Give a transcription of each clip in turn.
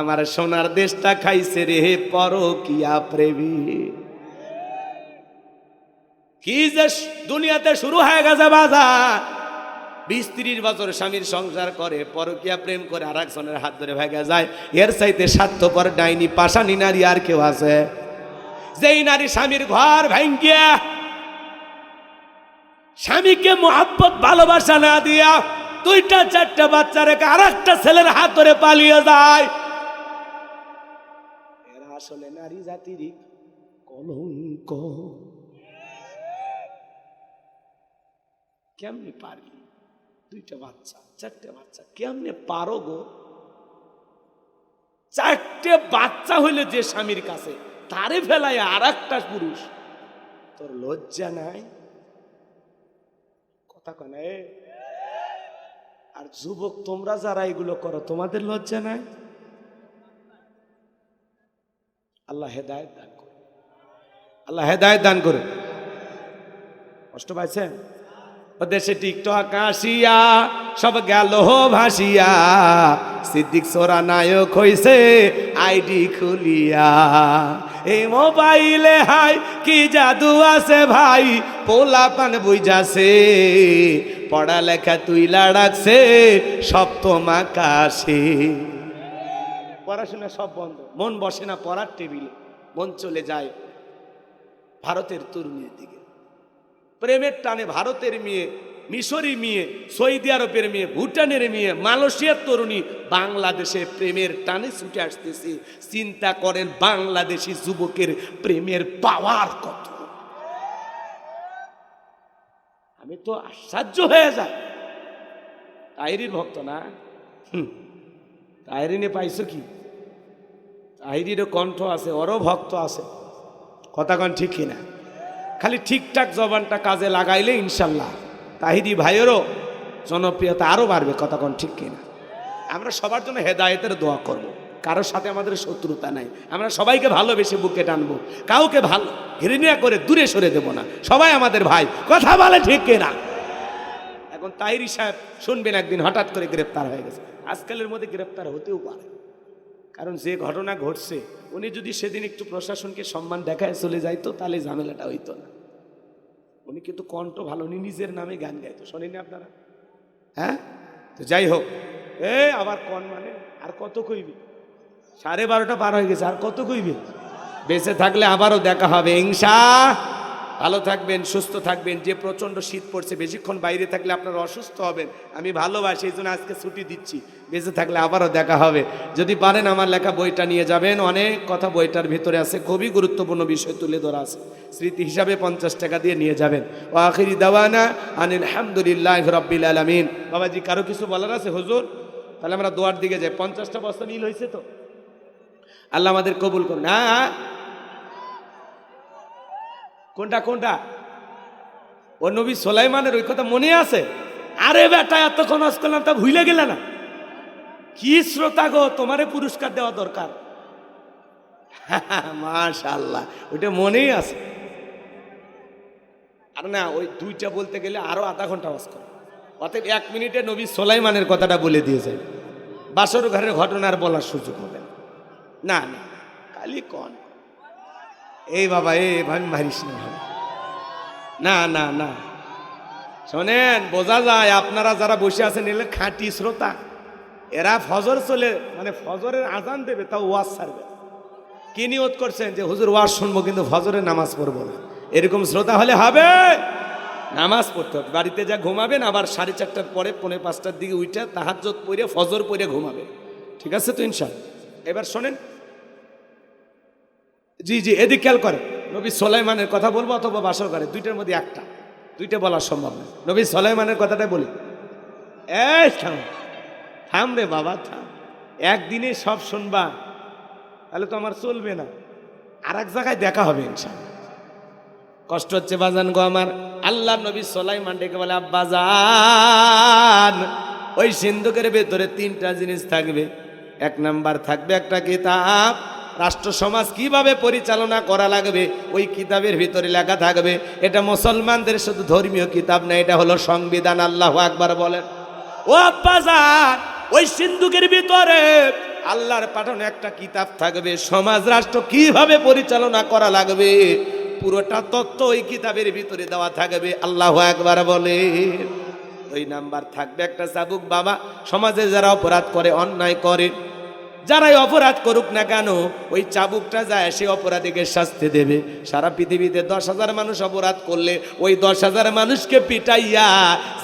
আমার সোনার দেশটা খাইছে রে পরকিয়া প্রেমী। কি যে দুনিয়াতে শুরু হয়ে গেছে বাজার। বিশ ত্রিশ বছর স্বামীর সংসার করে, পরকিয়া প্রেম করে আর একজনের হাত ধরে ভেগে যায়। এর চাইতে স্বার্থপর ডাইনি পাশানি নারী আর কেউ আছে। যেই নারী স্বামীর ঘর ভাঙ্গিয়া স্বামীকে মোহাব্বত, ভালোবাসা না দিয়া দুইটা, চারটা বাচ্চা রেখে আর একটা ছেলের হাত ধরে পালিয়ে যায়। আসলে নারী জাতিরই কলঙ্ক। কেমনে পারলি দুইটা বাচ্চা, চারটে বাচ্চা, কেমনে পারো গো? চারটে বাচ্চা হইলে যে স্বামীর কাছে, তারে ফেলায় আর একটা পুরুষ। তোর লজ্জা নাই? কথা কনে আর যুবক, তোমরা যারা এগুলো করো, তোমাদের লজ্জা নাই? আল্লাহ হেদায়ত দান করো আল্লাহ হেদায়ত দান করো কষ্ট পাইছেন? দেশে টিকটক আসিয়া, সব গেল ভাসিয়া, সিদ্দিক সোরা নায়ক হইছে আইডি খুলিয়া। এই মোবাইলে হাই, কি জাদু আছে ভাই, পোলা পান বুঝাছে, পড়ালেখা তুইলা রাখছে, সপ্তম আকাশে। পড়াশোনা সব বন্ধ। মন বসে না পড়ার টেবিলে। মন চলে যায় ভারতের তরুণীর দিকে। প্রেমের টানে ভারতের মেয়ে, মিশরি মেয়ে, সৌদি আরবের মেয়ে, ভুটানের মেয়ে, মালয়েশিয়ার তরুণী বাংলাদেশে প্রেমের টানে ছুটে আসতেছে। চিন্তা করেন বাংলাদেশি যুবকের প্রেমের পাওয়ার কত? আমি তো আশ্চর্য হয়ে যাই। তাইরির ভক্ত না? হুম। তাইরিনে পাইছো কি? তাইরিরও কণ্ঠ আছে ওরও ভক্ত আছে। কথা কন ঠিক কিনা? খালি ঠিকঠাক জবানটা কাজে লাগাইলে ইনশাল্লাহ। তাহিদি ভাইয়েরও জনপ্রিয়তা আরও বাড়বে কতক্ষণ ঠিক কিনা? আমরা সবার জন্য হেদায়েতের দোয়া করব। কারোর সাথে আমাদের শত্রুতা নাই। আমরা সবাইকে ভালোবেসে বুকে টানবো। কাউকে ভালো ঘৃণা করে দূরে সরে দেব না। সবাই আমাদের ভাই। কথা বলে ঠিক কিনা? এখন তাহিরি সাহেব শুনবেন একদিন, হঠাৎ করে গ্রেপ্তার হয়ে গেছে। আজকালের মধ্যে গ্রেপ্তার হতেও পারে। কারণ যে ঘটনা ঘটছে, উনি যদি সেদিন একটু প্রশাসনকে সম্মান দেখায় চলে যাইতো, তাহলে ঝামেলাটা হইতো না। উনি কিন্তু কণ্ঠ ভালো, উনি নিজের নামে গান গাইতো শোনেনি আপনারা? হ্যাঁ? তো যাই হোক, এ, আবার কন মানে? আর কত কইবি? সাড়ে বারোটা পার হয়ে গেছে, আর কত কইবি? বেঁচে থাকলে আবারও দেখা হবে ইংসা ভালো থাকবেন, সুস্থ থাকবেন, যে প্রচণ্ড শীত পড়ছে, বেশিক্ষণ বাইরে থাকলে আপনারা অসুস্থ হবেন। আমি ভালোবাসি, এই জন্য আজকে ছুটি দিচ্ছি। বেঁচে থাকলে আবারও দেখা হবে। যদি পারেন আমার লেখা বইটা নিয়ে যাবেন। অনেক কথা বইটার ভিতরে আছে। খুবই গুরুত্বপূর্ণ বিষয় তুলে ধরা আছে। স্মৃতি হিসাবে পঞ্চাশ টাকা দিয়ে নিয়ে যাবেন। ও আখিরি দাওয়ানা আনিল হামদুলিল্লাহ রব্বিল আলমিন। বাবাজি, কারও কিছু বলার আছে? হুজুর, তাহলে আমরা দোয়ার দিকে যাই। পঞ্চাশটা বস্তা নীল হয়েছে তো? আল্লাহ আমাদের কবুল করুন। হ্যাঁ। কোনটা কোনটা? ও নবী সোলাইমানের ওই কথা মনে আছে? আরে বেটা, এতক্ষণ আজ করলাম, তা ভুলে গেলে না। কি শ্রোতা গো, তোমারে পুরস্কার দেওয়া দরকার। মাশাল্লাহ ওইটা মনেই আছে। আর না, ওই দুইটা বলতে গেলে আরও আধা ঘণ্টা আওয়াজ করে। অতএব এক মিনিটে নবী সোলাইমানের কথাটা বলে দিয়ে যায় বাসর ঘরের ঘটনার বলার সুযোগ হবে না। না না, খালি কন। এই বাবা, এ ভাবি মারিস না না না না। শোনেন, বোঝা যায় আপনারা যারা বসে আছেন, এলে খাঁটি শ্রোতা। এরা ফজর চলে মানে ফজরের আজান দেবে, তাও ওয়াজ ছাড়বে। কি নিয়ত করছেন যে, হুজুর, ওয়াজ শুনব, কিন্তু ফজরের নামাজ পড়ব না। এরকম শ্রোতা হলে হবে? নামাজ পড়তে হবে। বাড়িতে যা ঘুমাবেন, আবার সাড়ে চারটার পরে, পৌনে পাঁচটার দিকে উইটা তাহাজ্জত পড়ে, ফজর পড়ে ঘুমাবে ঠিক আছে তো ইনশাল এবার শোনেন জি জি, এদিক খেয়াল করে। নবী সোলাইমানের কথা বলব অথবা বাসর করে দুইটার মধ্যে একটা। দুইটা বলা সম্ভব না। নবী সোলাইমানের কথাটাই বলি। এই থাম থাম রে বাবা, থাম। একদিনে সব শুনবা, তাহলে তো আমার চলবে না। আর এক জায়গায় দেখা হবে ইনশাল্লাহ কষ্ট হচ্ছে বাজান গো আমার। আল্লাহ নবী সোলাইমান ডেকে বলে আব্বাজান ওই সিন্ধুকের ভেতরে তিনটা জিনিস থাকবে। এক নাম্বার থাকবে একটা কিতাব রাষ্ট্র সমাজ কীভাবে পরিচালনা করা লাগবে? ওই কিতাবের ভিতরে লেখা থাকবে, এটা মুসলমানদের শুধু ধর্মীয় কিতাব না, এটা হলো সংবিধান, আল্লাহ আকবার বলেন। ও আব্বাজান ওই সিন্ধুকের ভিতরে আল্লাহর পাঠানো একটা কিতাব থাকবে, সমাজ, রাষ্ট্র কীভাবে পরিচালনা করা লাগবে? পুরোটা তত্ত্ব ওই কিতাবের ভিতরে দেওয়া থাকবে, আল্লাহ একবার বলে ওই নাম্বার থাকবে একটা চাবুক, বাবা, সমাজে যারা অপরাধ করে, অন্যায় করে যারাই অপরাধ করুক না কেন, ওই চাবুকটা যায়, সে অপরাধীকে শাস্তি দেবে। সারা পৃথিবীতে দশ হাজার মানুষ অপরাধ করলে, ওই দশ হাজার মানুষকে পিটাইয়া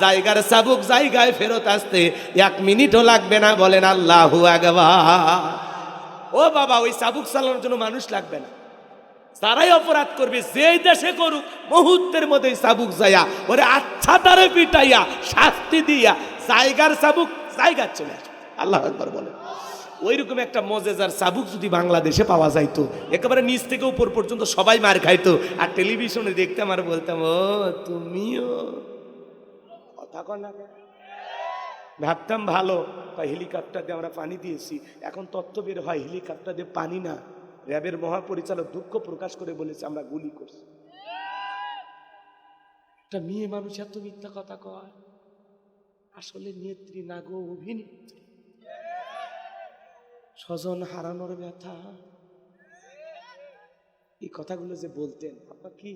জায়গার চাবুক জায়গায় ফেরত আসতে এক মিনিটও লাগবে না বলেন আল্লাহ ও বাবা, ওই চাবুক চালানোর জন্য মানুষ লাগবে না। তারাই অপরাধ করবে, যেই দেশে করুক, মুহূর্তের মধ্যে চাবুক যাইয়া, ওরে আচ্ছা তারে পিটাইয়া, শাস্তি দিয়া, জায়গার চাবুক জায়গার চলে আসবে। আল্লাহ একবার বলে ওইরকম একটা মজেজার চাবুক যদি বাংলাদেশে পাওয়া যাইতো, একেবারে নিচ থেকে উপর পর্যন্ত সবাই মার খাইতো, আর টেলিভিশনে দেখতাম আর বলতাম, ও, তুমিও। কথা কর না ভাবতাম ভালো হেলিকপ্টার দিয়ে আমরা পানি দিয়েছি, এখন তথ্য বের হয় হেলিকপ্টার দিয়ে পানি না। র্যাবের মহাপরিচালক দুঃখ প্রকাশ করে বলেছে, আমরা গুলি করছি। একটা মেয়ে মানুষ এত মিথ্যা কথা কয়। আসলে নেত্রী না গো, অভিনেত্রী। স্বজন হারানোর ব্যথা। এই কথাগুলো যে বলতেন, আপনার কি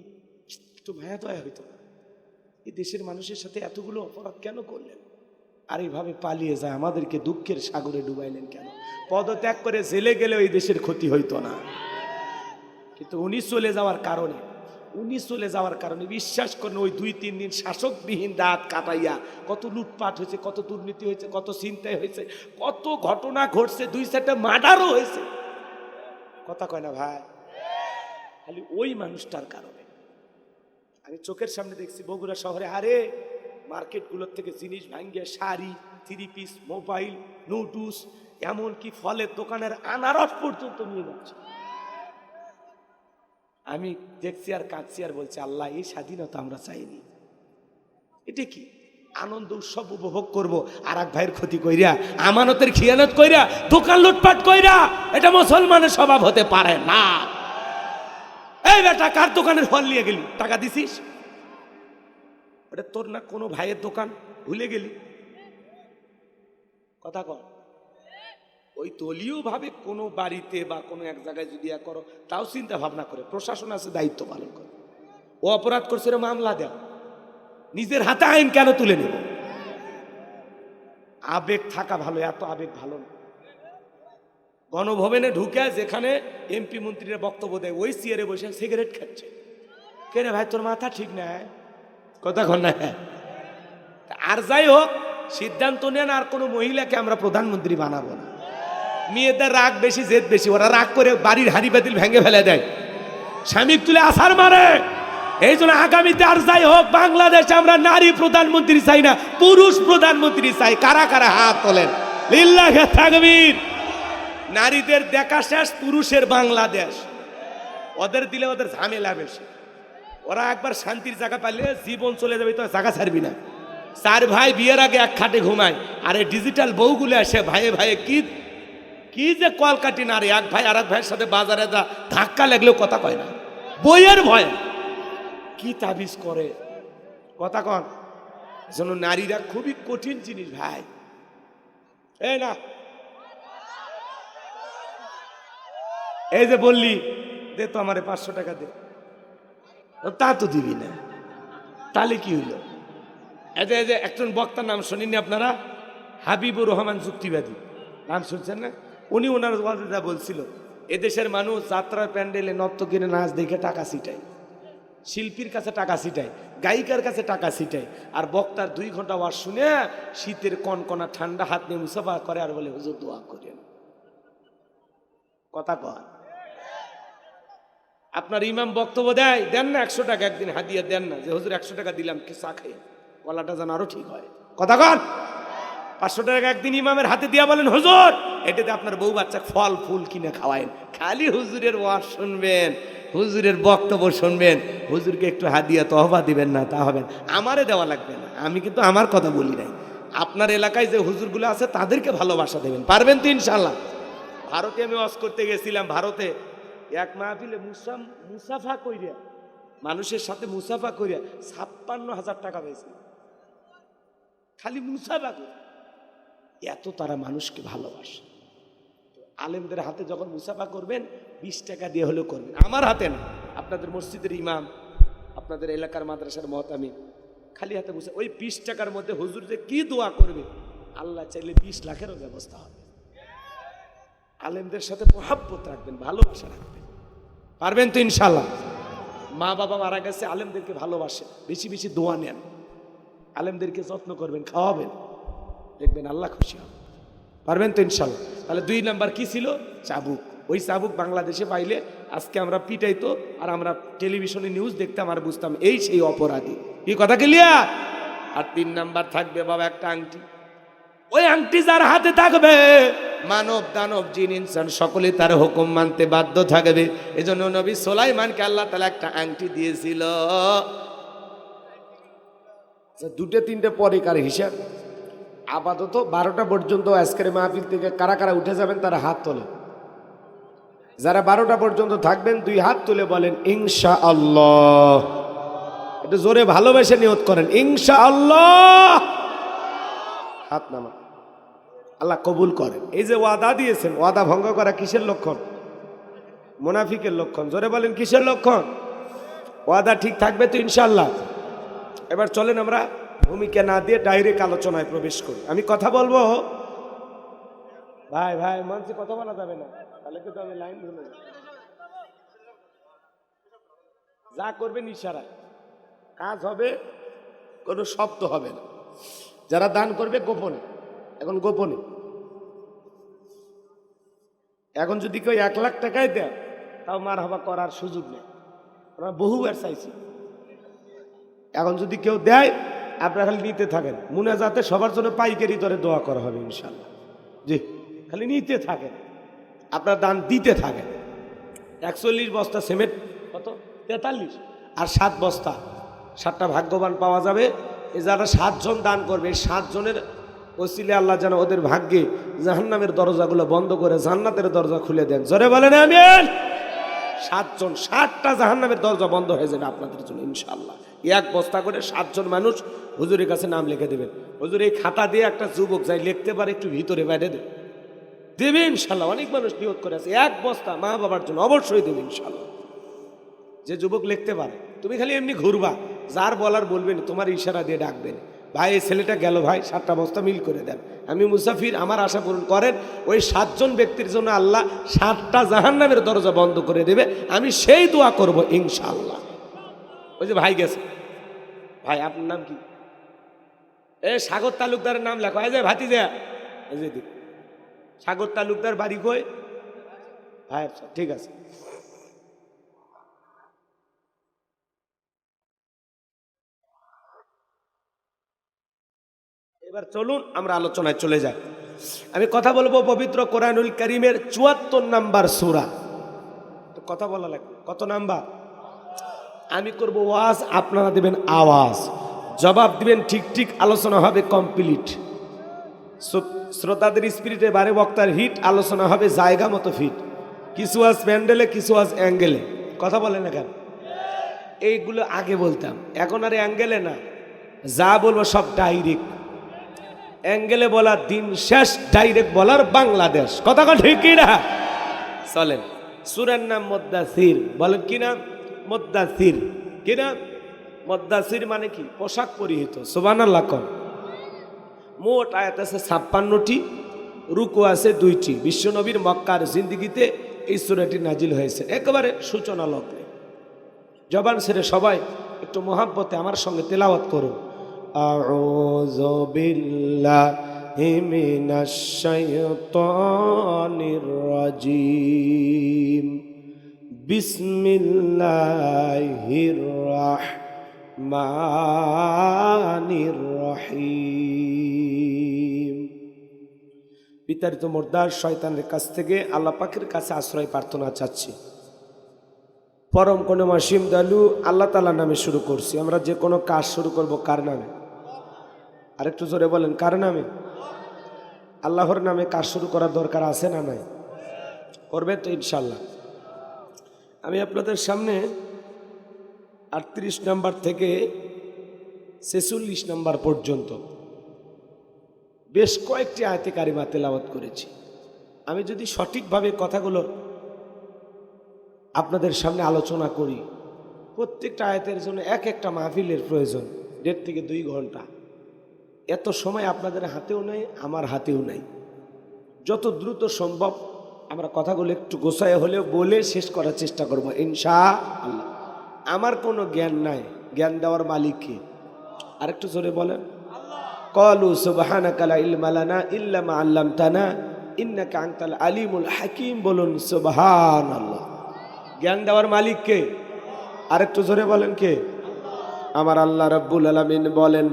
একটু মায়া দয়া হইতো না? এই দেশের মানুষের সাথে এতগুলো অপরাধ কেন করলেন? আর এইভাবে পালিয়ে যায়, আমাদেরকে দুঃখের সাগরে ডুবাইলেন কেন? পদত্যাগ করে জেলে গেলে ওই দেশের ক্ষতি হইতো না। কিন্তু উনি চলে যাওয়ার কারণে উনি চলে যাওয়ার কারণে বিশ্বাস করেন ওই দুই, তিন দিন শাসকবিহীন রাত কাটাইয়া কত লুটপাট হয়েছে, কত দুর্নীতি হয়েছে, কত চিন্তায় হয়েছে, কত ঘটনা ঘটছে, দুই চারটা মার্ডারও হয়েছে। কথা কয় না ভাই? খালি ওই মানুষটার কারণে। আমি চোখের সামনে দেখছি বগুড়া শহরে, আরে মার্কেটগুলোর থেকে জিনিস ভাঙ্গে শাড়ি, থ্রি পিস, মোবাইল নোটুস এমনকি ফলের দোকানের আনারস পর্যন্ত নিয়ে যাচ্ছে। আমি দেখছি আর কাঁদছি আর বলছি, আল্লাহ, এই স্বাধীনতা আমরা চাইনি। এটা কি? আনন্দ উৎসব উপভোগ করব আর এক ভাইয়ের ক্ষতি কইরা, আমানতের খিয়ানত কইরা, দোকান লুটপাট কইরা, এটা মুসলমানের স্বভাব হতে পারে না। এই বেটা, কার দোকানের ফল নিয়ে গেলি? টাকা দিছিস? ওটা তোর না কোনো ভাইয়ের দোকান? ভুলে গেলি? কথা কর ওই দলীয় ভাবে কোনো বাড়িতে বা কোনো এক জায়গায় যদি করো, তাও চিন্তা ভাবনা করে। প্রশাসন আছে, দায়িত্ব পালন করে। ও অপরাধ করছে মামলা দেও নিজের হাতে আইন কেন তুলে নেব? আবেগ থাকা ভালো, এত আবেগ ভালো না। গণভবনে ঢুকে যেখানে এমপি মন্ত্রীরা বক্তব্য দেয়, ওই চেয়ারে বসে সিগারেট খাচ্ছে। কে রে ভাই, তোর মাথা ঠিক নাই? কথা কর না। আর যাই হোক, সিদ্ধান্ত নেন, আর কোনো মহিলাকে আমরা প্রধানমন্ত্রী বানাবো না। মেয়েদের রাগ বেশি, জেদ বেশি। ওরা রাগ করে বাড়ির হাড়ি বাতিল ভেঙে ফেলে দেয়। স্বামী তুলে আসার মারে। এই জন্য আগামীতে আর যাই হোক, বাংলাদেশে আমরা নারী প্রধানমন্ত্রী চাই না, পুরুষ প্রধানমন্ত্রী চাই। কারা কারা হাত তোলেন? নারীদের দেখা শেষ, পুরুষের বাংলাদেশ। ওদের দিলে ওদের ঝামেলা বেশি। ওরা একবার শান্তির জায়গা পাইলে জীবন চলে যাবে, তো জায়গা ছাড়বি না। চার ভাই বিয়ের আগে এক খাটে ঘুমায়, আর এই ডিজিটাল বউগুলো আসে ভাইয়ে ভাইয়ে কি কি যে কলকাটি নারী এক ভাই আর এক ভাইয়ের সাথে বাজারে যা, ধাক্কা লাগলেও কথা কয় না। বইয়ের ভয়। কি তাবিজ করে? কথা কন। যেন নারীরা খুবই কঠিন জিনিস ভাই। এই না। এই যে বললি, দে তো আমারে পাঁচশো টাকা দে। তা তো দিবি না। তাহলে কি হইল? এই যে একজন বক্তার নাম শুনিনি আপনারা? হাবিবুর রহমান যুক্তিবাদী। নাম শুনছেন না? উনি ওনার ওয়াজে বলছিল, এদেশের মানুষ যাত্রার প্যান্ডেলে নত্য কিনে নাচ দেখে টাকা ছিটায়, শিল্পীর কাছে টাকা ছিটায়, গায়িকার কাছে টাকা ছিটায়, আর বক্তার দুই ঘণ্টা ওয়াজ শুনে শীতের কনকনা ঠান্ডা হাত নিয়ে মুসাফা করে আর বলে, হুজুর দোয়া করেন। কথা কয়। আপনার ইমাম বক্তব্য দেয়, দেন না একশো টাকা একদিন হাদিয়া দেন না, যে হুজুর একশো টাকা দিলাম কি চা খাই গলাটা যেন আরও ঠিক হয়। কথা কন। পাঁচশো টাকা একদিন ইমামের হাতে দিয়া বলেন, হুজুর, এটাতে আপনার বউ বাচ্চা ফল, ফুল কিনে খাওয়ায়েন খালি হুজুরের ওয়াজ শুনবেন, হুজুরের বক্তব্য শুনবেন, হুজুরকে একটু হাদিয়া তহবা দিবেন না, তা হবেন আমারে দেওয়া লাগবে না, আমি কিন্তু আমার কথা বলি নাই। আপনার এলাকায় যে হুজুরগুলো আছে, তাদেরকে ভালোবাসা দেবেন। পারবেন তো ইনশাল্লাহ ভারতে আমি ওয়াজ করতে গেছিলাম, ভারতে। এক মাহফিলে মুসাম, মুসাফা কইরা, মানুষের সাথে মুসাফা করিয়া ছাপ্পান্ন হাজার টাকা পেয়েছে খালি মুসাফা করে এত তারা মানুষকে ভালোবাসে। আলেমদের হাতে যখন মুসাফা করবেন, বিশ টাকা দিয়ে হলেও করবেন। আমার হাতে না, আপনাদের মসজিদের ইমাম, আপনাদের এলাকার মাদ্রাসার মহতামি খালি হাতে মুসা ওই বিশ টাকার মধ্যে হুজুর যে কি দোয়া করবে, আল্লাহ চাইলে বিশ লাখেরও ব্যবস্থা হবে। আলেমদের সাথে মহাব্বত রাখবেন, ভালোবাসা রাখবেন। পারবেন তো ইনশাল্লাহ মা বাবা মারা গেছে, আলেমদেরকে ভালোবাসেন বেশি বেশি দোয়া নেন। আলেমদেরকে যত্ন করবেন, খাওয়াবেন। দেখবেন আল্লাহ খুশি হবে। পারবেন তো ইনশাল্লাহ। তাহলে দুই নাম্বার কি ছিল? চাবুক। ওই চাবুক বাংলাদেশে পাইলে আজকে আমরা পিটাইতো আর আমরা টেলিভিশনে নিউজ দেখতাম আর বুঝতাম এই সেই অপরাধী। কি কথা ক্লিয়ার আর তিন নাম্বার থাকবে বাবা একটা আংটি। ওই আংটি যার হাতে থাকবে মানব দানব জিন ইনসান সকলে তার হুকুম মানতে বাধ্য থাকবে। এজন্য নবী সোলাইমানকে আল্লাহ তালা একটা আংটি দিয়েছিল। আচ্ছা, দুটো তিনটে পরে কার হিসাব? আপাতত বারোটা পর্যন্ত আজকের মাহফিল থেকে কারা কারা উঠে যাবেন তারা হাত তোলে। যারা বারোটা পর্যন্ত থাকবেন, দুই হাত তুলে বলেন ইনশা আল্লাহ একটু জোরে ভালোবেসে নিয়ত করেন ইনশা আল্লাহ হাত নামা। আল্লাহ কবুল করেন। এই যে ওয়াদা দিয়েছেন, ওয়াদা ভঙ্গ করা কিসের লক্ষণ? মোনাফিকের লক্ষণ। জোরে বলেন, কিসের লক্ষণ? ওয়াদা ঠিক থাকবে তো ইনশাল্লাহ এবার চলেন আমরা ভূমিকা না দিয়ে ডাইরেক্ট আলোচনায় প্রবেশ করি। আমি কথা বলব? ভাই ভাই মঞ্চে কথা বলা যাবে না। তাহলে কিন্তু আমি লাইন যাব। যা করবেন ইশারা কাজ হবে, কোনো শব্দ হবে না। যারা দান করবে গোপনে। এখন গোপনে। এখন যদি কেউ এক লাখ টাকায় দেয়, তাও মার হবা করার সুযোগ নেই। বহুবার চাইছি। এখন যদি কেউ দেয় আপনারা খালি নিতে থাকেন। মুনে যাতে সবার জন্য পাইকারি দরে দোয়া করা হবে ইনশাল্লাহ জি, খালি নিতে থাকেন। আপনার দান দিতে থাকেন। একচল্লিশ বস্তা সিমেন্ট, কত? তেতাল্লিশ। আর সাত বস্তা। সাতটা ভাগ্যবান পাওয়া যাবে। এ যারা সাতজন দান করবে, এই সাতজনের ওসিলে আল্লাহ যেন ওদের ভাগ্যে জাহান্নামের দরজাগুলো বন্ধ করে জান্নাতের দরজা খুলে দেন। জোরে বলেন, আমিন। সাতজন ষাটটা জাহান্নামের দরজা বন্ধ হয়ে যাবে আপনাদের জন্য ইনশাল্লাহ এক বস্তা করে সাতজন মানুষ হুজুরের কাছে নাম লিখে দেবেন। হুজুর, এই খাতা দিয়ে একটা যুবক যাই লিখতে পারে, একটু ভিতরে বাইরে দেবে দেবে ইনশাল্লাহ অনেক মানুষ নিয়োগ করে আছে। এক বস্তা মা বাবার জন্য অবশ্যই দেবে ইনশাল্লাহ যে যুবক লিখতে পারে, তুমি খালি এমনি ঘুরবা, যার বলার বলবেন তোমার ইশারা দিয়ে ডাকবেন ভাই, এই ছেলেটা গেল ভাই, সাতটা বস্তা মিল করে দেন। আমি মুসাফির, আমার আশা পূরণ করেন, ওই সাতজন ব্যক্তির জন্য আল্লাহ সাতটা জাহান্নামের দরজা বন্ধ করে দেবে। আমি সেই দোয়া করব ইনশাল্লাহ ওই যে ভাই গেছে। ভাই, আপনার নাম কি? এ, সাগর তালুকদারের নাম লেখো। এই যে ভাতি যা সাগর তালুকদার বাড়ি কই? ভাই, ঠিক আছে। এবার চলুন আমরা আলোচনায় চলে যাই। আমি কথা বলব পবিত্র কোরআনুল করিমের চুয়াত্তর নাম্বার সুরা। কথা বলা লাগবে। কত নাম্বার? আমি করব ওয়াজ, আপনারা দেবেন আওয়াজ। জবাব দিবেন ঠিক ঠিক, আলোচনা হবে কমপ্লিট। শ্রোতাদের স্পিরিটে বারে বক্তার হিট, আলোচনা হবে জায়গা মতো ফিট। কিছু আজ প্যান্ডেলে, কিছু আজ অ্যাঙ্গেলে। কথা বলে না কেন? এইগুলো আগে বলতাম। এখন আর অ্যাঙ্গেলে না। যা বলব সব ডাইরেক্ট। অ্যাঙ্গেলে বলার দিন শেষ, ডাইরেক্ট বলার বাংলাদেশ। কথা ঠিক না চলেন, সুরের নাম মদ্দাসির বলেন কি নাম? মদ্দাসির কি নাম? মদ্দাসির মানে কি? পোশাক পরিহিত। সোবান আল্লাহ মোট আয়াত আছে ছাপ্পান্নটি, রুকু আছে দুইটি। বিশ্বনবীর মক্কার জিন্দিগিতে এই সুরাটি নাজিল হয়েছে। একেবারে সূচনা লগ্নে। জবান ছেড়ে সবাই একটু মহাব্বতে আমার সঙ্গে তেলাওয়াত করুন। أعوذ بالله من الشيطان الرجيم بسم الله الرحمن الرحيم বিতাড়িত মোর্দার শয়তানের কাছ থেকে আল্লাহ পাকের কাছে আশ্রয় প্রার্থনা চাচ্ছি পরম কোনো মাসিম দালু আল্লাহ তালা নামে শুরু করছি আমরা যে কোনো কাজ শুরু করব কার নামে আরেকটু জোরে বলেন, কার নামে? আল্লাহর নামে কাজ শুরু করার দরকার আছে না নাই? করবে তো ইনশাল্লাহ। আমি আপনাদের সামনে আটত্রিশ নাম্বার থেকে ছেচল্লিশ নাম্বার পর্যন্ত বেশ কয়েকটি আয়তে কারিমা তেলাওয়াত করেছি। আমি যদি সঠিকভাবে কথাগুলো আপনাদের সামনে আলোচনা করি, প্রত্যেকটা আয়াতের জন্য এক একটা মাহফিলের প্রয়োজন, দেড় থেকে দুই ঘণ্টা। এত সময় আপনাদের হাতেও নেই, আমার হাতেও নাই। যত দ্রুত সম্ভব আমরা কথাগুলো একটু গোছায় হলেও বলে শেষ করার চেষ্টা করব ইনশা আল্লাহ আমার কোনো জ্ঞান নাই, জ্ঞান দেওয়ার মালিককে আরেকটু জোরে বলেন। কলু সুবহানাকা লা ইলমা লানা ইল্লা মা আল্লামতানা, ইন্নাকা আনতাল আলিমুল হাকিম বলুন সুবহানাল্লাহ। জ্ঞান দেওয়ার মালিক কে? আরেকটু জোরে বলেন কে? আমার আল্লাহ রাব্বুল আলামিন বলেন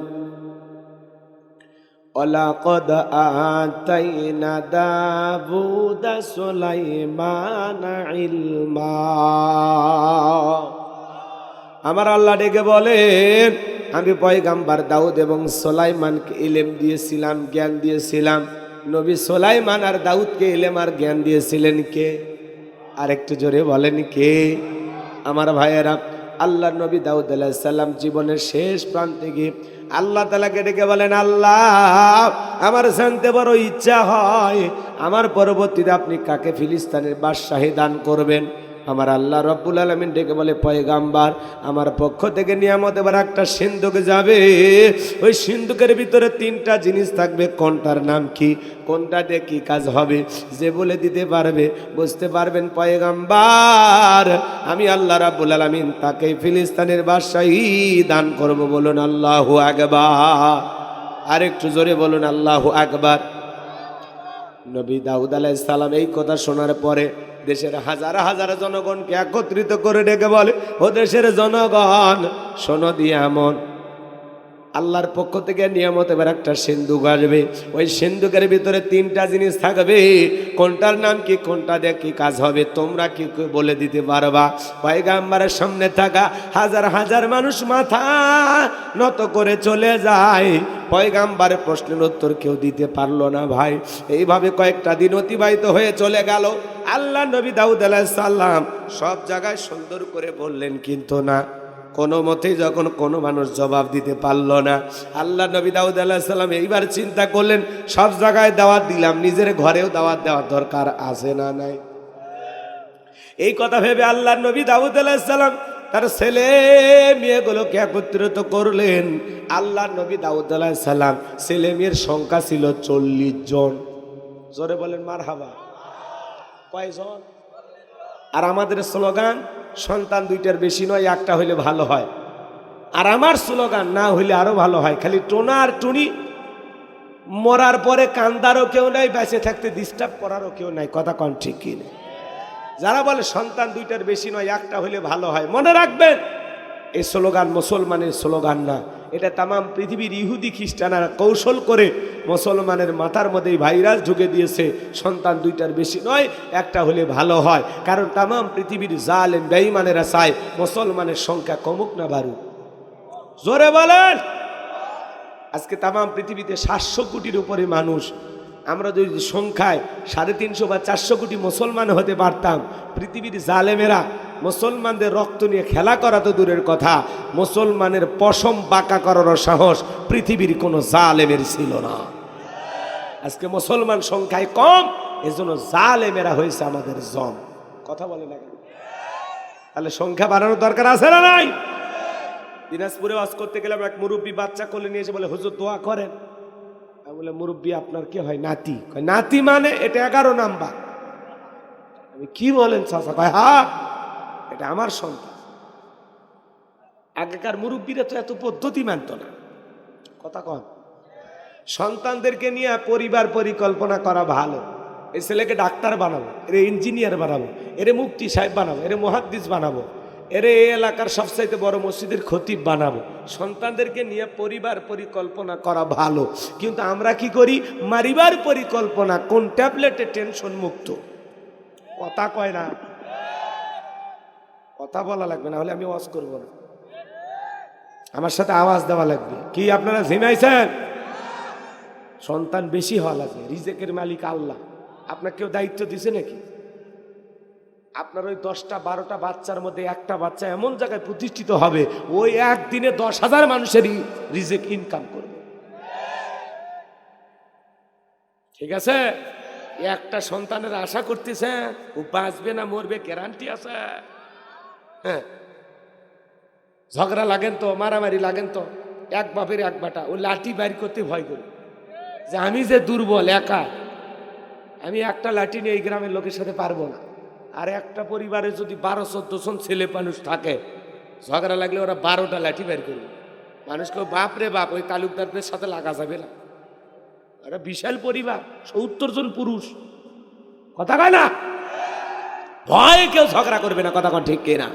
ولقد آتينا داود سليمان علما আমার আল্লাহ ডেকে বলেন আমি পয়গাম্বার দাউদ এবং সোলাইমানকে ইলেম দিয়েছিলাম জ্ঞান দিয়েছিলাম নবী সোলাইমান আর দাউদকে ইলেম আর জ্ঞান দিয়েছিলেন কে আর একটু জোরে বলেন কে আমার ভাইয়েরা আল্লাহ নবী দাউদ আলাইসাল্লাম জীবনের শেষ প্রান্তে গিয়ে আল্লাহ তালাকে ডেকে বলেন, আল্লাহ, আমার জানতে বড় ইচ্ছা হয়। আমার পরবর্তীতে আপনি কাকে ফিলিস্তানের বাদশাহী দান করবেন? আমার আল্লাহ রব্বুল আলমিন ডেকে বলে, পয়গাম্বার, আমার পক্ষ থেকে নিয়ামত এবার একটা সিন্ধুকে যাবে। ওই সিন্ধুকের ভিতরে তিনটা জিনিস থাকবে। কোনটার নাম কি? কোনটা দিয়ে কি কাজ হবে? যে বলে দিতে পারবে, বুঝতে পারবেন, পয়গাম্বার। আমি আল্লাহ রাব্বুল আলমিন তাকে ফিলিস্তানের বাদশাহী দান করব বলুন আল্লাহ আকবার। আরেকটু জোরে বলুন আল্লাহ আকবার। নবী দাউদ আলাইসালাম এই কথা শোনার পরে দেশের হাজার হাজার জনগণকে একত্রিত করে ডেকে বলে ও দেশের জনগণ শোনো দিয়ে এমন। আল্লাহর পক্ষ থেকে নিয়ামত এবার একটা সিন্ধুক আসবে। ওই সিন্ধুকের ভিতরে তিনটা জিনিস থাকবে। কোনটার নাম কি, কোনটা দিয়ে কি কাজ হবে, তোমরা কি বলে দিতে পারবা? পয়গাম্বারের সামনে থাকা হাজার হাজার মানুষ মাথা নত করে চলে যায়। পয়গাম্বারের প্রশ্নের উত্তর কেউ দিতে পারল না ভাই। এইভাবে কয়েকটা দিন অতিবাহিত হয়ে চলে গেল। আল্লাহ নবী দাউদ আলাহ সাল্লাম সব জায়গায় সুন্দর করে বললেন, কিন্তু না। কোনো মতেই যখন কোনো মানুষ জবাব দিতে পারল না, আল্লাহ নবী দাউদ আল্লাহ সাল্লাম এইবার চিন্তা করলেন, সব জায়গায় দাওয়াত দিলাম, নিজের ঘরেও দাওয়াত দেওয়ার দরকার আছে না নাই? এই কথা ভেবে আল্লাহ নবী দাউদ আলাহিসাল্লাম তার ছেলে মেয়েগুলোকে একত্রিত করলেন। আল্লাহ নবী দাউদ আলাহিসাল্লাম ছেলে মেয়ের সংখ্যা ছিল চল্লিশ জন। জোরে বলেন মার হাবা কয়জন? আর আমাদের স্লোগান? সন্তান দুইটার বেশি নয়, একটা হইলে ভালো হয়। আর আমার স্লোগান, না হইলে আরও ভালো হয়। খালি টোনা আর টুনি, মরার পরে কান্দারও কেউ নাই, বেঁচে থাকতে ডিস্টার্ব করারও কেউ নাই, কথা কন ঠিক কি নেই যারা বলে সন্তান দুইটার বেশি নয়, একটা হইলে ভালো হয়, মনে রাখবেন, এই স্লোগান মুসলমানের স্লোগান না। এটা তামাম পৃথিবীর ইহুদি খ্রিস্টানরা কৌশল করে মুসলমানের মাথার মধ্যে ভাইরাস ঢুকে দিয়েছে। সন্তান দুইটার বেশি নয়, একটা হলে ভালো হয়। কারণ তামাম পৃথিবীর জালেম, বেঈমানেরা চায় মুসলমানের সংখ্যা কমুক না বাড়ুক। জোরে বলেন! আজকে তামাম পৃথিবীতে সাতশো কোটির উপরে মানুষ। আমরা যদি সংখ্যায় সাড়ে তিনশো বা চারশো কোটি মুসলমান হতে পারতাম, পৃথিবীর জালেমেরা মুসলমানদের রক্ত নিয়ে খেলা করা তো দূরের কথা। মুসলমানের পশম বাঁকা করারও সাহস পৃথিবীর কোনো জালেমের ছিল না। আজকে মুসলমান সংখ্যায় কম, এজন্য জালেমেরা হয়েছে আমাদের জম। কথা বলে না তাহলে সংখ্যা বাড়ানোর দরকার আছে না নাই? দিনাজপুরে ওয়াজ করতে গেলাম এক মুরব্বী বাচ্চা কোলে নিয়ে এসে বলে, হুজুর, দোয়া করেন। আমি বলে, মুরব্বী, আপনার কি হয়? নাতি। নাতি মানে এটা এগারো নাম্বার। আমি, কি বলেন চাচা? ভাই হা এটা আমার সন্তান। আগেকার মুরব্বীরা তো এত পদ্ধতি মানত না। কথা কন। সন্তানদেরকে নিয়ে পরিবার পরিকল্পনা করা ভালো। এই ছেলেকে ডাক্তার বানাবো, এরে ইঞ্জিনিয়ার বানাবো, এরে মুক্তি সাহেব বানাবো, এরে মহাদ্দিস বানাবো, এরে এই এলাকার সবচাইতে বড় মসজিদের খতিব বানাবো। সন্তানদেরকে নিয়ে পরিবার পরিকল্পনা করা ভালো। কিন্তু আমরা কি করি? মারিবার পরিকল্পনা, কোন ট্যাবলেটে টেনশন মুক্ত কথা কয় না। কথা বলা লাগবে, না হলে আমি ওয়াজ করব না। আমার সাথে আওয়াজ দেওয়া লাগবে। কি আপনারা ঝিমাইছেন? সন্তান বেশি হওয়া লাগবে। রিজেকের মালিক আল্লাহ। আপনার কেউ দায়িত্ব দিছে নাকি? আপনার ওই দশটা, বারোটা বাচ্চার মধ্যে একটা বাচ্চা এমন জায়গায় প্রতিষ্ঠিত হবে, ওই একদিনে দশ হাজার মানুষের রিজেক ইনকাম করবে। ঠিক আছে? একটা সন্তানের আশা করতেছে, ও বাঁচবে না, মরবে গ্যারান্টি আছে। হ্যাঁ। ঝগড়া লাগেন তো, মারামারি লাগেন তো, এক বাপের এক বাটা। ও লাঠি বাইর করতে ভয় করি। যে আমি যে দুর্বল, একা, আমি একটা লাঠি নিয়ে এই গ্রামের লোকের সাথে পারব না। আর একটা পরিবারে যদি বারো, চোদ্দ জন ছেলে মানুষ থাকে, ঝগড়া লাগলে ওরা বারোটা লাঠি বের করবে। মানুষকে বাপ রে বাপ, ওই তালুকদারদের সাথে লাগা যাবে না। ওরা বিশাল পরিবার, সত্তর জন পুরুষ। কথা কয় না? ভয় কেউ ঝগড়া করবে না, কথা ঠিক কিনা?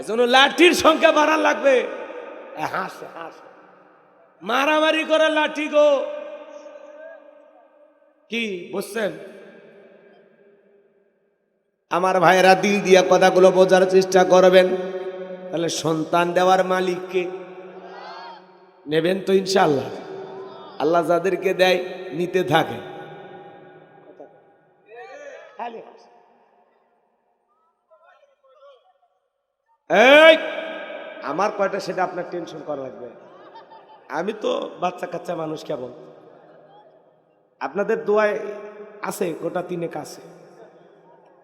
এজন্য লাঠির সংখ্যা বাড়ান লাগবে। হাস হাস। মারামারি করে লাঠি গো। কি বুঝছেন আমার ভাইয়েরা দিল দিয়া কথাগুলো বোঝার চেষ্টা করবেন। তাহলে সন্তান দেওয়ার মালিককে নেবেন তো ইনশাল্লাহ আল্লাহ যাদেরকে দেয়, নিতে থাকে। এই! আমার কয়টা সেটা আপনার টেনশন করা লাগবে? আমি তো বাচ্চা কাচ্চা মানুষ কেবল। আপনাদের দোয়ায় আছে গোটা তিনেক আছে।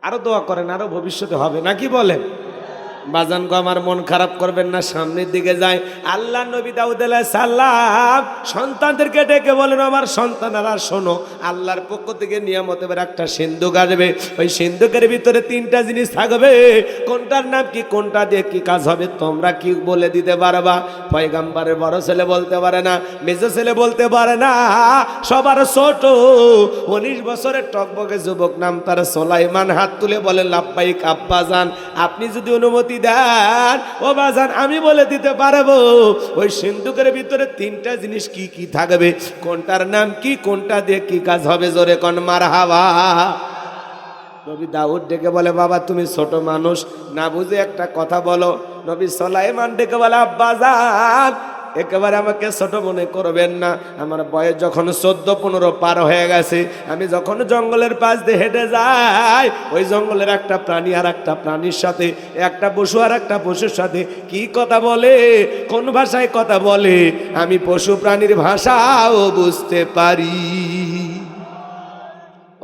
আরও দোয়া করেন আরও ভবিষ্যতে হবে নাকি বলেন? বাজান গো, আমার মন খারাপ করবেন না, সামনের দিকে যায় আল্লাহ নবী দাউদ সাল্লাম সন্তানদেরকে ডেকে বলেন, আমার সন্তানেরা শোনো, আল্লাহর পক্ষ থেকে নিয়ামত এবার একটা সিন্ধুক আসবে। ওই সিন্ধুকের ভিতরে তিনটা জিনিস থাকবে। কোনটার নাম কি, কোনটা দিয়ে কি কাজ হবে, তোমরা কি বলে দিতে পারবা? পয়গাম্বারের বড় ছেলে বলতে পারে না, মেজো ছেলে বলতে পারে না। সবার ছোট, উনিশ বছরের টকবকে যুবক নাম তার সোলাইমান হাত তুলে বলে লাভবাইক আব্বা যান আপনি যদি অনুমতি দেন ও বাজান, আমি বলে দিতে পারব, ওই সিন্ধুকের ভিতরে তিনটা জিনিস কি কি থাকবে? কোনটার নাম কি, কোনটা দিয়ে কি কাজ হবে? জোরে কন মার হাওয়া নবী দাউদ ডেকে বলে, বাবা, তুমি ছোট মানুষ, না বুঝে একটা কথা বলো। নবী সলাইমান ডেকে বলে, আব্বা, যান একেবারে আমাকে ছোট মনে করবেন না। আমার বয়স যখন চোদ্দ, পনেরো পার হয়ে গেছে, আমি যখন জঙ্গলের পাশ দিয়ে হেঁটে যাই, ওই জঙ্গলের একটা প্রাণী আর একটা প্রাণীর সাথে, একটা পশু আর একটা পশুর সাথে কি কথা বলে, কোন ভাষায় কথা বলে, আমি পশু প্রাণীর ভাষাও বুঝতে পারি।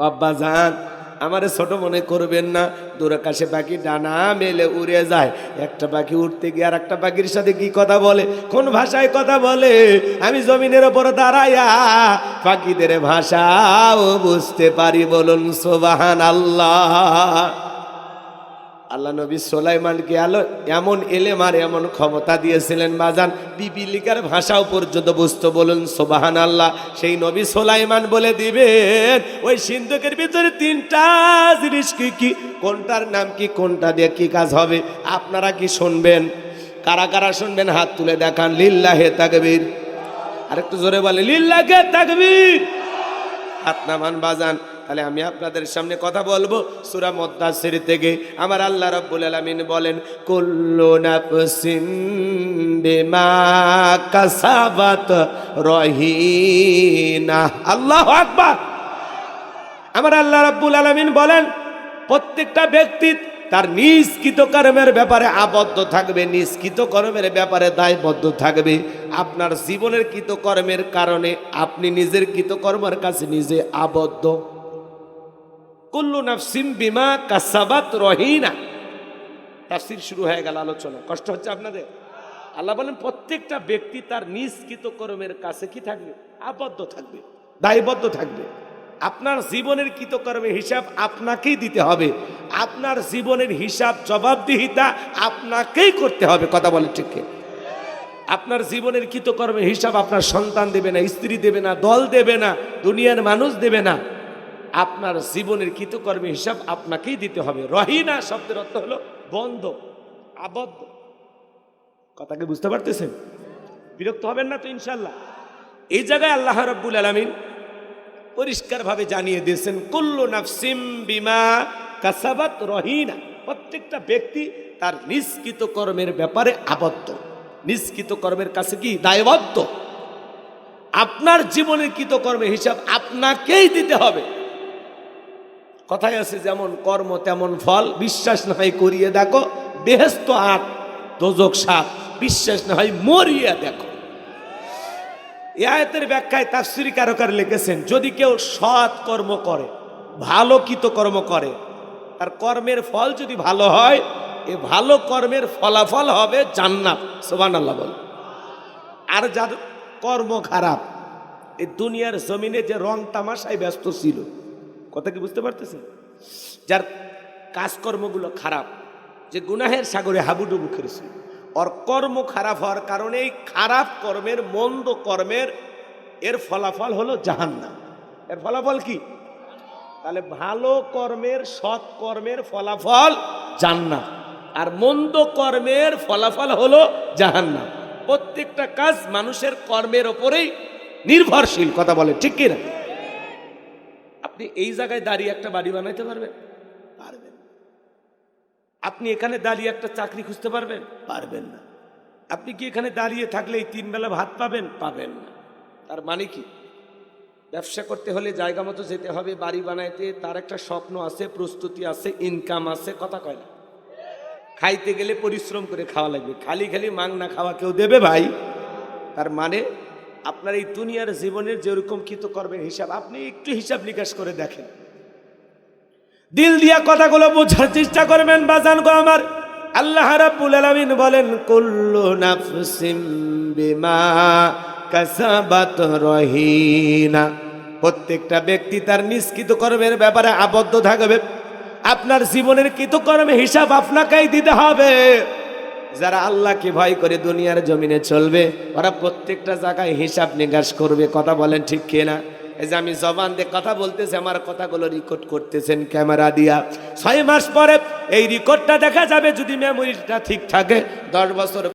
আব্বা যান আমারে ছোট মনে করবেন না। দূরাকাশে পাখি ডানা মেলে উড়ে যায়। একটা পাখি উঠতে গিয়ে আর একটা পাখির সাথে কি কথা বলে? কোন ভাষায় কথা বলে? আমি জমিনের ওপর দাঁড়াইয়া পাখিদের ভাষাও বুঝতে পারি বলুন সোবাহান আল্লাহ আল্লাহ নবী সোলাইমানকে আলো, এমন এলেম আর এমন ক্ষমতা দিয়েছিলেন বাজান বিপিলিকার ভাষাও পর্যন্ত বুঝতে বলুন সোবাহান আল্লাহ সেই নবী সোলাইমান বলে দিবেন, ওই সিন্ধুকের ভিতরে তিনটা জিনিস কি কি? কোনটার নাম কি, কোনটা দিয়ে কি কাজ হবে? আপনারা কি শুনবেন? কারা কারা শুনবেন? হাত তুলে দেখান, লিল্লাহে তাকবীর। আরেকটু জোরে বলে লিল্লাহে তাকবীর। হাত নামান বাজান তাহলে আমি আপনাদের সামনে কথা বলব সুরা মদ্দাসির থেকে। আমার আল্লাহ রব্বুল আলামিন বলেন, কুল্লু নাফসিন বিমা কাসাবাত রহিনা। আল্লাহু আকবার। আমার আল্লাহ রাব্বুল আলামিন বলেন, প্রত্যেকটা ব্যক্তি তার নিজ কৃতকর্মের ব্যাপারে আবদ্ধ থাকবে, নিজ কৃতকর্মের ব্যাপারে দায়বদ্ধ থাকবে। আপনার জীবনের কৃতকর্মের কারণে আপনি নিজের কৃতকর্মের কাছে নিজে আবদ্ধ। কুল্লু নাফসিম বিমা কাসাবাত রহিনা। তাফসির শুরু হয়ে গেল আলোচনা। কষ্ট হচ্ছে আপনাদের? আল্লাহ বলেন, প্রত্যেকটা ব্যক্তি তার নিজ কৃতকর্মের কাছে কি থাকবে? আবদ্ধ থাকবে, দায়বদ্ধ থাকবে। আপনার জীবনের কৃতকর্মের হিসাব আপনাকেই দিতে হবে। আপনার জীবনের হিসাব জবাবদিহিতা আপনাকেই করতে হবে। কথা বলে ঠিক আপনার জীবনের কৃতকর্মের হিসাব আপনার সন্তান দেবে না, স্ত্রী দেবে না, দল দেবে না, দুনিয়ার মানুষ দেবে না। আপনার জীবনের কৃতকর্মের হিসাব আপনাকেই দিতে হবে। রহিনা শব্দের অর্থ হলো বন্ধ, আবদ্ধ। কথাকে বুঝতে পারতেছেন? বিরক্ত হবেন না তো ইনশাল্লাহ এই জায়গায় আল্লাহ রব্বুল আলমিন পরিষ্কারভাবে জানিয়ে দিয়েছেন, কুল্লু নাফসিম বিমা কাসাবাত রহিনা। প্রত্যেকটা ব্যক্তি তার নিষ্কৃত কর্মের ব্যাপারে আবদ্ধ। নিষ্কৃত কর্মের কাছে কি দায়বদ্ধ? আপনার জীবনের কৃতকর্মের হিসাব আপনাকেই দিতে হবে। কথায় আছে যেমন কর্ম, তেমন ফল। বিশ্বাস না হয় করিয়ে দেখো, বেহেস্ত আট, দোজক সাত। বিশ্বাস না হয় মরিয়া দেখো। আয়াতের ব্যাখ্যায় তাফসিরি কারকার লিখেছেন, যদি কেউ সৎ কর্ম করে ভালো কৃতকর্ম করে, তার কর্মের ফল যদি ভালো হয়, এ ভালো কর্মের ফলাফল হবে জান্নাত। সোবান আল্লাহ বল। আর যার কর্ম খারাপ এই দুনিয়ার জমিনে যে রং তামাশায় ব্যস্ত ছিল কথা কি বুঝতে পারতেছেন? যার কাজকর্মগুলো খারাপ, যে গুনাহের সাগরে হাবুডুবু খেয়েছিল ওর কর্ম খারাপ হওয়ার কারণে খারাপ কর্মের, মন্দ কর্মের এর ফলাফল হলো জাহান্নাম। এর ফলাফল কি? তাহলে ভালো কর্মের, সৎ কর্মের ফলাফল জান্নাত, আর মন্দ কর্মের ফলাফল হলো জাহান্নাম। প্রত্যেকটা কাজ মানুষের কর্মের ওপরেই নির্ভরশীল, কথা বলে ঠিক কিনা? আপনি এই জায়গায় দাঁড়িয়ে একটা বাড়ি বানাইতে পারবেন? পারবেন আপনি এখানে দাঁড়িয়ে একটা চাকরি খুঁজতে পারবেন? পারবেন না। আপনি কি এখানে দাঁড়িয়ে থাকলে এই তিন বেলা ভাত পাবেন? পাবেন না। তার মানে কি? ব্যবসা করতে হলে জায়গা মতো যেতে হবে বাড়ি বানাইতে তার একটা স্বপ্ন আছে প্রস্তুতি আছে ইনকাম আছে কথা কয় না। খাইতে গেলে পরিশ্রম করে খাওয়া লাগবে। খালি খালি মাং না খাওয়া কেউ দেবে ভাই? তার মানে আপনার এই দুনিয়ার জীবনের যেরকম কৃত করবেন হিসাব, আপনি একটু হিসাব নিকাশ করে দেখেন। দিল দিয়া কথাগুলো বোঝার চেষ্টা করবেন, বাজান গো আমার। আল্লাহ রাব্বুল আলামিন বলেন, কুল্লু নাফসিম বিমা কাসাবাত রহিনা। প্রত্যেকটা ব্যক্তি তার নিষ্কৃত কর্মের ব্যাপারে আবদ্ধ থাকবে। আপনার জীবনের কৃতকর্মে হিসাব আপনাকেই দিতে হবে। যারা আল্লাহকে ভয় করে দুনিয়ার জমিনে চলবে, ওরা প্রত্যেকটা জায়গায় হিসাব নিকাশ করবে, কথা বলেন ঠিক কে না এই যে আমি জবান দিয়ে কথা বলতেছি, আমার কথাগুলো রেকর্ড করতেছেন ক্যামেরা দিয়া। ছয় মাস পরে এই রেকর্ডটা দেখা যাবে যদি মেমোরিটা ঠিক থাকে। দশ বছর